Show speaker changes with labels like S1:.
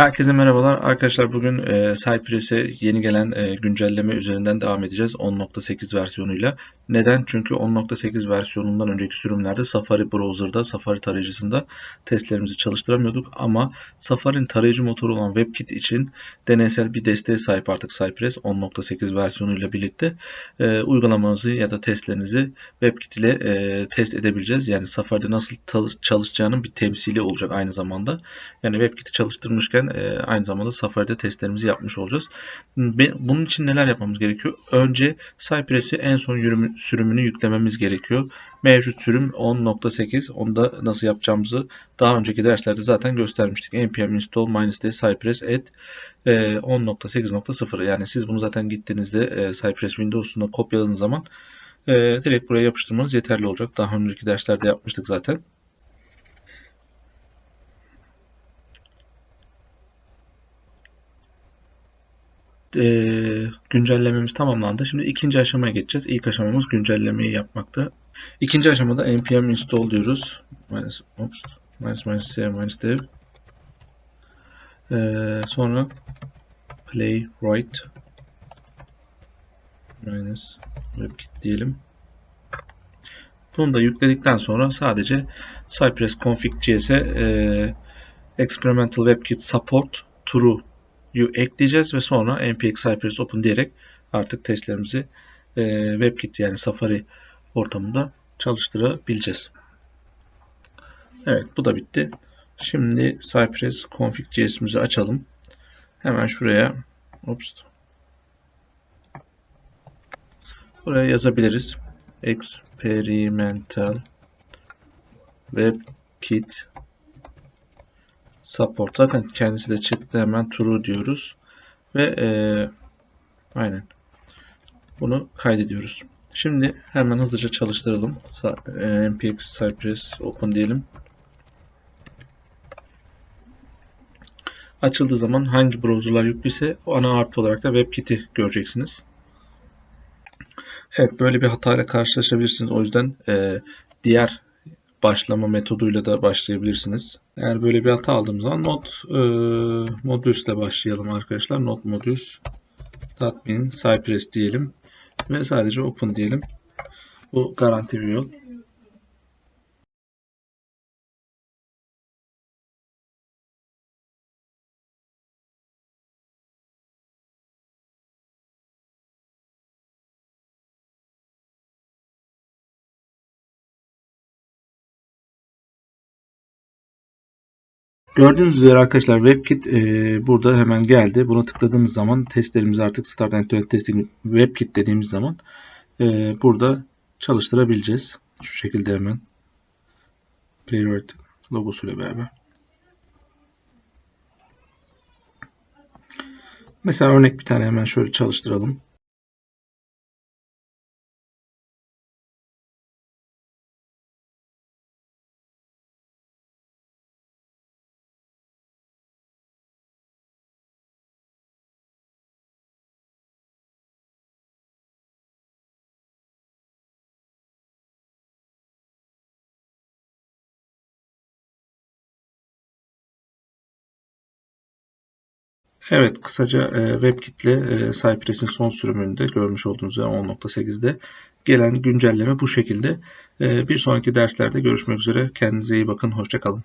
S1: Herkese merhabalar. Arkadaşlar bugün e, Cypress'e yeni gelen e, güncelleme üzerinden devam edeceğiz 10.8 versiyonuyla. Neden? Çünkü 10.8 versiyonundan önceki sürümlerde Safari Browser'da, Safari tarayıcısında testlerimizi çalıştıramıyorduk. Ama Safari'nin tarayıcı motoru olan WebKit için deneysel bir desteğe sahip artık Cypress 10.8 versiyonuyla birlikte. E, uygulamanızı ya da testlerinizi WebKit ile e, test edebileceğiz. Yani Safari'de nasıl çalışacağının bir temsili olacak aynı zamanda. Yani WebKit'i çalıştırmışken e, aynı zamanda Safari'de testlerimizi yapmış olacağız. Bunun için neler yapmamız gerekiyor? Önce Cypress'i en son yürümü, sürümünü yüklememiz gerekiyor. Mevcut sürüm 10.8. Onu da nasıl yapacağımızı daha önceki derslerde zaten göstermiştik. npm install d cypress at 10.8.0 yani siz bunu zaten gittiğinizde e, Cypress Windows'unda kopyaladığınız zaman e, direkt buraya yapıştırmanız yeterli olacak. Daha önceki derslerde yapmıştık zaten. E, güncellememiz tamamlandı. Şimdi ikinci aşamaya geçeceğiz. İlk aşamamız güncellemeyi yapmakta. İkinci aşamada npm install diyoruz. Minus, oops, minus, minus, minus dev. E, sonra play write minus webkit diyelim. Bunu da yükledikten sonra sadece Cypress config.js'e e, experimental webkit support true ekleyeceğiz ve sonra npx cypress open diyerek artık testlerimizi e, WebKit yani Safari ortamında çalıştırabileceğiz. Evet bu da bitti. Şimdi Cypress config.js'imizi açalım. Hemen şuraya ops, buraya yazabiliriz. Experimental WebKit support. Zaten kendisi de çıktı. Hemen true diyoruz. Ve e, aynen. Bunu kaydediyoruz. Şimdi hemen hızlıca çalıştıralım. E, npx cypress open diyelim. Açıldığı zaman hangi browserlar yüklüyse o ana artı olarak da WebKit'i göreceksiniz. Evet böyle bir hatayla karşılaşabilirsiniz. O yüzden e, diğer başlama metoduyla da başlayabilirsiniz. Eğer böyle bir hata aldığımız zaman not e, modüs ile başlayalım arkadaşlar. Not modüs admin cypress diyelim ve sadece open diyelim. Bu garanti bir yol. Gördüğünüz üzere arkadaşlar WebKit e, burada hemen geldi. Buna tıkladığınız zaman testlerimizi artık Start End Testing WebKit dediğimiz zaman e, burada çalıştırabileceğiz. Şu şekilde hemen Playwright logosuyla beraber. Mesela örnek bir tane hemen şöyle çalıştıralım. Evet, kısaca e, WebKit ile e, Cypress'in son sürümünde görmüş olduğunuz üzere 10.8'de gelen güncelleme bu şekilde. E, bir sonraki derslerde görüşmek üzere. Kendinize iyi bakın. Hoşçakalın.